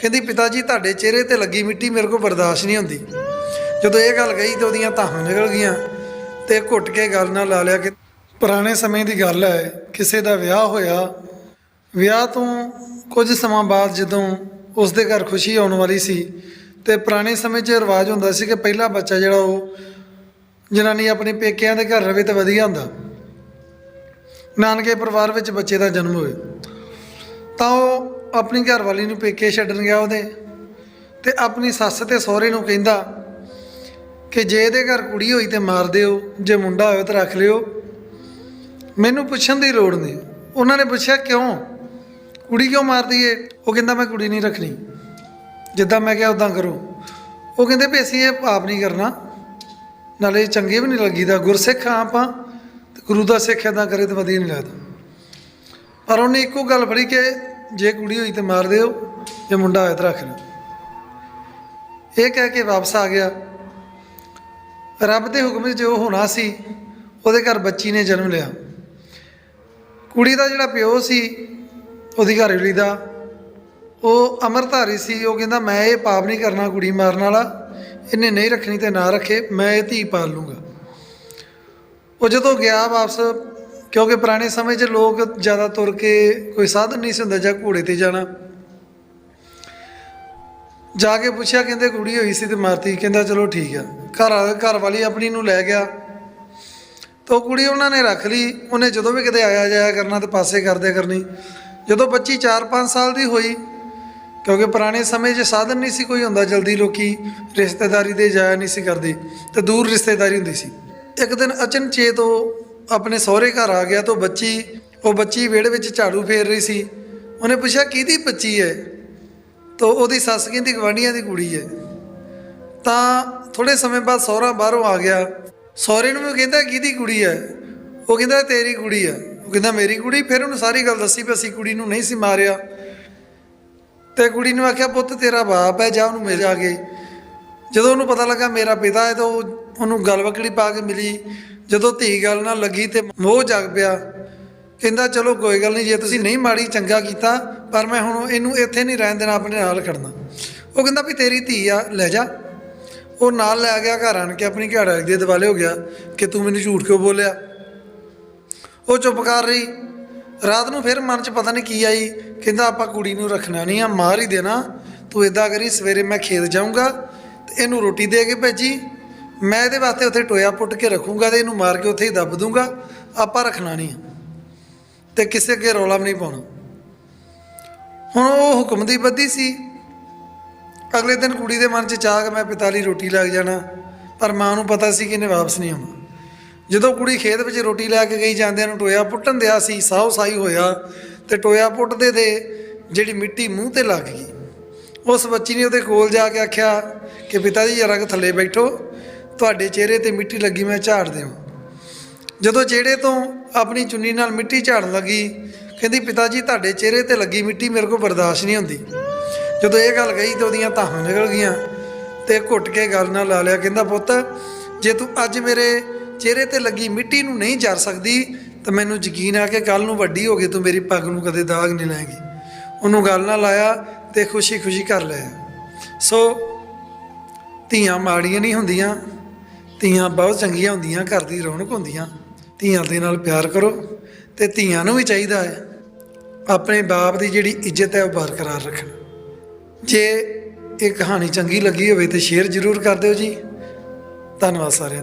ਕਹਿੰਦੀ ਪਿਤਾ ਜੀ ਤੁਹਾਡੇ ਚਿਹਰੇ ਤੇ ਲੱਗੀ ਮਿੱਟੀ ਮੇਰੇ ਕੋਲ ਬਰਦਾਸ਼ਤ ਨਹੀਂ ਹੁੰਦੀ। ਜਦੋਂ ਇਹ ਗੱਲ ਕਹੀ ਤੇ ਉਹਦੀਆਂ ਧਾਹਾਂ ਨਿਕਲ ਗਈਆਂ ਤੇ ਘੁੱਟ ਕੇ ਗੱਲ ਨਾਲ ਲਾ ਲਿਆ ਕਿ ਪੁਰਾਣੇ ਸਮੇਂ ਦੀ ਗੱਲ ਹੈ, ਕਿਸੇ ਦਾ ਵਿਆਹ ਹੋਇਆ, ਵਿਆਹ ਤੋਂ ਕੁਝ ਸਮਾਂ ਬਾਅਦ ਜਦੋਂ ਉਸ ਦੇ ਘਰ ਖੁਸ਼ੀ ਆਉਣ ਵਾਲੀ ਸੀ ਤੇ ਪੁਰਾਣੇ ਸਮੇਂ 'ਚ ਰਿਵਾਜ ਹੁੰਦਾ ਸੀ ਕਿ ਪਹਿਲਾ ਬੱਚਾ ਜਿਹੜਾ ਉਹ ਜਨਾਨੀ ਆਪਣੇ ਪੇਕਿਆਂ ਦੇ ਘਰ ਰਵੇ ਤਾਂ ਵਧੀਆ ਹੁੰਦਾ। ਨਾਨਕੇ ਪਰਿਵਾਰ ਵਿੱਚ ਬੱਚੇ ਦਾ ਜਨਮ ਹੋਵੇ। ਤਾਂ ਉਹ ਆਪਣੀ ਘਰਵਾਲੀ ਨੂੰ ਪੇਕੇ ਛੱਡਣ ਗਿਆ ਉਹਦੇ ਤੇ ਆਪਣੀ ਸੱਸ ਤੇ ਸਹੁਰੇ ਨੂੰ ਕਹਿੰਦਾ ਕਿ ਜੇ ਇਹਦੇ ਘਰ ਕੁੜੀ ਹੋਈ ਤੇ ਮਾਰ ਦਿਓ, ਜੇ ਮੁੰਡਾ ਹੋਵੇ ਤਾਂ ਰੱਖ ਲਿਓ। ਮੈਨੂੰ ਪੁੱਛਣ ਦੀ ਲੋੜ ਨਹੀਂ। ਉਹਨਾਂ ਨੇ ਪੁੱਛਿਆ, ਕਿਉਂ? ਕੁੜੀ ਕਿਉਂ ਮਾਰਦੀ ਏ ਉਹ ਕਹਿੰਦਾ, ਮੈਂ ਕੁੜੀ ਨਹੀਂ ਰੱਖਣੀ। ਜਿੱਦਾਂ ਮੈਂ ਕਿਹਾ ਉਦਾਂ ਕਰੋ। ਉਹ ਕਹਿੰਦੇ ਵੀ ਅਸੀਂ ਇਹ ਆਪ ਨਹੀਂ ਕਰਨਾ। ਨਾਲੇ ਇਹ ਚੰਗੇ ਵੀ ਨਹੀਂ ਲੱਗੀਦਾ। ਗੁਰਸਿੱਖ ਆ ਆਪਾਂ, ਤੇ ਗੁਰੂ ਦਾ ਸਿੱਖ ਏਦਾਂ ਕਰੇ ਤਾਂ ਵਧੀਆ ਨਹੀਂ ਲੱਗਦਾ। ਪਰ ਉਹਨੇ ਇੱਕੋ ਗੱਲ ਫੜੀ ਕਿ ਜੇ ਕੁੜੀ ਹੋਈ ਤੇ ਮਾਰ ਦਿਓ, ਜੇ ਮੁੰਡਾ ਹੋਇਆ ਤਾਂ ਰੱਖ ਲਿਓ। ਇਹ ਕਹਿ ਕੇ ਵਾਪਸ ਆ ਗਿਆ। ਰੱਬ ਦੇ ਹੁਕਮ 'ਚ ਜੋ ਹੋਣਾ ਸੀ, ਉਹਦੇ ਘਰ ਬੱਚੀ ਨੇ ਜਨਮ ਲਿਆ। ਕੁੜੀ ਦਾ ਜਿਹੜਾ ਪਿਓ ਸੀ, ਉਹਦੀ ਘਰਵਾਲੀ ਦਾ, ਉਹ ਅਮਰਧਾਰੀ ਸੀ। ਉਹ ਕਹਿੰਦਾ, ਮੈਂ ਇਹ ਪਾਪ ਨਹੀਂ ਕਰਨਾ ਕੁੜੀ ਮਾਰਨ ਵਾਲਾ। ਇਹਨੇ ਨਹੀਂ ਰੱਖਣੀ ਤੇ ਨਾ ਰੱਖੇ। ਮੈਂ ਇਹ ਧੀ ਪਾਲ ਲੂੰਗਾ। ਉਹ ਜਦੋਂ ਗਿਆ ਵਾਪਸ ਕਿਉਂਕਿ ਪੁਰਾਣੇ ਸਮੇਂ 'ਚ ਲੋਕ ਜ਼ਿਆਦਾ ਤੁਰ ਕੇ ਕੋਈ ਸਾਧਨ ਨਹੀਂ ਸੀ ਹੁੰਦਾ ਜਾਂ ਘੋੜੇ ਤੇ ਜਾਣਾ। ਜਾ ਕੇ ਪੁੱਛਿਆ, ਕਹਿੰਦੇ ਕੁੜੀ ਹੋਈ ਸੀ ਤੇ ਮਾਰਤੀ। ਕਹਿੰਦਾ, ਚਲੋ ਠੀਕ ਆ। ਘਰ ਆ- ਘਰ ਵਾਲੀ ਆਪਣੀ ਨੂੰ ਲੈ ਗਿਆ। ਤਾਂ ਉਹ ਕੁੜੀ ਉਹਨਾਂ ਨੇ ਰੱਖ ਲਈ। ਉਹਨੇ ਜਦੋਂ ਵੀ ਕਿਤੇ ਆਇਆ ਜਾਇਆ ਕਰਨਾ ਤੇ ਪਾਸੇ ਕਰਦੇ ਕਰਨੀ। ਜਦੋਂ ਬੱਚੀ 4-5 ਸਾਲ ਦੀ ਹੋਈ, ਕਿਉਂਕਿ ਪੁਰਾਣੇ ਸਮੇਂ 'ਚ ਸਾਧਨ ਨਹੀਂ ਸੀ ਕੋਈ ਹੁੰਦਾ। ਜਲਦੀ ਲੋਕੀ ਰਿਸ਼ਤੇਦਾਰੀ ਦੇ ਜਾਇਆ ਨਹੀਂ ਸੀ ਕਰਦੇ। ਤੇ ਦੂਰ ਰਿਸ਼ਤੇਦਾਰੀ ਹੁੰਦੀ ਸੀ। ਇੱਕ ਦਿਨ ਅਚਨਚੇਤ ਉਹ ਆਪਣੇ ਸਹੁਰੇ ਘਰ ਆ ਗਿਆ ਤਾਂ ਉਹ ਬੱਚੀ ਉਹ ਬੱਚੀ ਵਿਹੜੇ ਵਿੱਚ ਝਾੜੂ ਫੇਰ ਰਹੀ ਸੀ। ਉਹਨੇ ਪੁੱਛਿਆ, ਕਿਹਦੀ ਬੱਚੀ ਹੈ ਤਾਂ ਉਹਦੀ ਸੱਸ ਕਹਿੰਦੀ ਗਵਾਂਢੀਆਂ ਦੀ ਕੁੜੀ ਹੈ ਤਾਂ ਥੋੜੇ ਸਮੇਂ ਬਾਅਦ ਸਹੁਰਾ ਬਾਹਰੋਂ ਆ ਗਿਆ। ਸਹੁਰੇ ਨੂੰ ਵੀ ਕਹਿੰਦਾ, ਕਿਹਦੀ ਕੁੜੀ ਹੈ ਉਹ ਕਹਿੰਦਾ, ਤੇਰੀ ਕੁੜੀ ਹੈ ਉਹ ਕਹਿੰਦਾ, ਮੇਰੀ ਕੁੜੀ? ਫਿਰ ਉਹਨੂੰ ਸਾਰੀ ਗੱਲ ਦੱਸੀ ਵੀ ਅਸੀਂ ਕੁੜੀ ਨੂੰ ਨਹੀਂ ਸੀ ਮਾਰਿਆ। ਤੇ ਕੁੜੀ ਨੂੰ ਆਖਿਆ, ਪੁੱਤ, ਤੇਰਾ ਬਾਪ ਹੈ ਜਾ ਉਹਨੂੰ ਮਿਲ ਜਾ ਕੇ। ਜਦੋਂ ਉਹਨੂੰ ਪਤਾ ਲੱਗਾ ਮੇਰਾ ਪਿਤਾ ਹੈ ਤਾਂ ਉਹ ਉਹਨੂੰ ਗਲਵਕੜੀ ਪਾ ਕੇ ਮਿਲੀ। ਜਦੋਂ ਧੀ ਗੱਲ ਨਾਲ ਲੱਗੀ ਤੇ ਮੋਹ ਜਾਗ ਪਿਆ। ਕਹਿੰਦਾ, ਚਲੋ ਕੋਈ ਗੱਲ ਨਹੀਂ, ਜੇ ਤੁਸੀਂ ਨਹੀਂ ਮਾੜੀ ਚੰਗਾ ਕੀਤਾ, ਪਰ ਮੈਂ ਹੁਣ ਇਹਨੂੰ ਇੱਥੇ ਨਹੀਂ ਰਹਿਣ ਦੇਣਾ, ਆਪਣੇ ਨਾਲ ਖੜਨਾ। ਉਹ ਕਹਿੰਦਾ ਵੀ ਤੇਰੀ ਧੀ ਆ, ਲੈ ਜਾ। ਉਹ ਨਾਲ ਲੈ ਗਿਆ ਘਰ ਆਣ ਕੇ, ਆਪਣੀ ਘੜਾ ਵਾਲੀ ਦੇ ਦਿਵਾਲੇ ਹੋ ਗਿਆ ਕਿ ਤੂੰ ਮੈਨੂੰ ਝੂਠ ਕਿਉਂ ਬੋਲਿਆ? ਉਹ ਚੁੱਪ ਕਰ ਰਹੀ। ਰਾਤ ਨੂੰ ਫਿਰ ਮਨ 'ਚ ਪਤਾ ਨਹੀਂ ਕੀ ਆਈ। ਕਹਿੰਦਾ, ਆਪਾਂ ਕੁੜੀ ਨੂੰ ਰੱਖਣਾ ਨਹੀਂ ਆ, ਮਾਰ ਹੀ ਦੇਣਾ। ਤੂੰ ਇਦਾਂ ਕਰੀ, ਸਵੇਰੇ ਮੈਂ ਖੇਤ ਜਾਊਂਗਾ ਇਹਨੂੰ ਰੋਟੀ ਦੇ ਕੇ ਭੇਜੀ। ਮੈਂ ਇਹਦੇ ਵਾਸਤੇ ਉੱਥੇ ਟੋਇਆ ਪੁੱਟ ਕੇ ਰੱਖੂੰਗਾ ਤੇ ਇਹਨੂੰ ਮਾਰ ਕੇ ਉੱਥੇ ਹੀ ਦੱਬ ਦੂੰਗਾ। ਆਪਾਂ ਰੱਖਣਾ ਨਹੀਂ ਆ। ਤੇ ਕਿਸੇ ਅੱਗੇ ਰੌਲਾ ਵੀ ਨਹੀਂ ਪਾਉਣਾ। ਹੁਣ ਉਹ ਹੁਕਮ ਦੀ ਬੱਦੀ ਸੀ। ਅਗਲੇ ਦਿਨ ਕੁੜੀ ਦੇ ਮਨ 'ਚ ਚਾਹ ਕਿ ਮੈਂ ਪਿਤਾ ਲਈ ਰੋਟੀ ਲੱਗ ਜਾਣਾ। ਪਰ ਮਾਂ ਨੂੰ ਪਤਾ ਸੀ ਕਿ ਇਹਨੇ ਵਾਪਸ ਨਹੀਂ ਆਉਣਾ। ਜਦੋਂ ਕੁੜੀ ਖੇਤ ਵਿੱਚ ਰੋਟੀ ਲੈ ਕੇ ਗਈ ਜਾਂਦਿਆਂ ਨੂੰ ਟੋਇਆ ਪੁੱਟਣ ਦਿਆ ਸੀ ਸਾਹ ਸਾਈ ਹੋਇਆ ਤੇ ਟੋਇਆ ਪੁੱਟਦੇ ਦੇ ਜਿਹੜੀ ਮਿੱਟੀ ਮੂੰਹ ਤੇ ਲੱਗ ਗਈ। ਉਸ ਬੱਚੀ ਨੇ ਉਹਦੇ ਕੋਲ ਜਾ ਕੇ ਆਖਿਆ ਕਿ ਪਿਤਾ ਜੀ, ਜਰਾ ਕਿ ਥੱਲੇ ਬੈਠੋ, ਤੁਹਾਡੇ ਚਿਹਰੇ ਤੇ ਮਿੱਟੀ ਲੱਗੀ, ਮੈਂ ਝਾੜ ਦਿਓ ਜਦੋਂ ਚਿਹਰੇ ਤੋਂ ਆਪਣੀ ਚੁੰਨੀ ਨਾਲ ਮਿੱਟੀ ਝਾੜਨ ਲੱਗੀ, ਕਹਿੰਦੀ, ਪਿਤਾ ਜੀ, ਤੁਹਾਡੇ ਚਿਹਰੇ ਤੇ ਲੱਗੀ ਮਿੱਟੀ ਮੇਰੇ ਕੋਲ ਬਰਦਾਸ਼ਤ ਨਹੀਂ ਹੁੰਦੀ। ਜਦੋਂ ਇਹ ਗੱਲ ਕਹੀ ਤੇ ਉਹਦੀਆਂ ਤਾਹਾਂ ਨਿਕਲ ਗਈਆਂ ਤੇ ਘੁੱਟ ਕੇ ਗੱਲ ਨਾਲ ਲਾ ਲਿਆ, ਕਹਿੰਦਾ, ਪੁੱਤ, ਜੇ ਤੂੰ ਅੱਜ ਮੇਰੇ ਚਿਹਰੇ ਤੇ ਲੱਗੀ ਮਿੱਟੀ ਨੂੰ ਨਹੀਂ ਜਰ ਸਕਦੀ, ਤਾਂ ਮੈਨੂੰ ਯਕੀਨ ਆ ਕਿ ਕੱਲ ਨੂੰ ਵੱਡੀ ਹੋ ਗਈ ਤੂੰ ਮੇਰੀ ਪੱਗ ਨੂੰ ਕਦੇ ਦਾਗ ਨਹੀਂ ਲਾਏਗੀ। ਉਹਨੂੰ ਗੱਲ ਨਾਲ ਲਾਇਆ ਤੇ ਖੁਸ਼ੀ ਖੁਸ਼ੀ ਕਰ ਲੈ। ਸੋ ਧੀਆਂ ਮਾੜੀਆਂ ਨਹੀਂ ਹੁੰਦੀਆਂ, ਧੀਆਂ ਬਹੁਤ ਚੰਗੀਆਂ ਹੁੰਦੀਆਂ, ਘਰ ਦੀ ਰੌਣਕ ਹੁੰਦੀਆਂ। ਧੀਆਂ ਦੇ ਨਾਲ ਪਿਆਰ ਕਰੋ ਤੇ ਧੀਆਂ ਨੂੰ ਵੀ ਚਾਹੀਦਾ ਹੈ ਆਪਣੇ ਬਾਪ ਦੀ ਜਿਹੜੀ ਇੱਜ਼ਤ ਹੈ ਉਹ ਬਰਕਰਾਰ ਰੱਖਣ। ਜੇ ਇਹ ਕਹਾਣੀ ਚੰਗੀ ਲੱਗੀ ਹੋਵੇ ਤੇ ਸ਼ੇਅਰ ਜ਼ਰੂਰ ਕਰ ਦਿਓ ਜੀ। ਧੰਨਵਾਦ ਸਾਰਿਆਂ ਦਾ।